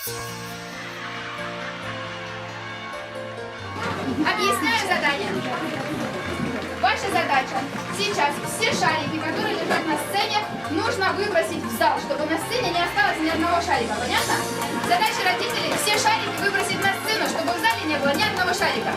Объясняю задание. Ваша задача сейчас все шарики, которые лежат на сцене, нужно выбросить в зал, чтобы на сцене не осталось ни одного шарика. Понятно? Задача родителей все шарики выбросить на сцену, чтобы в зале не было ни одного шарика.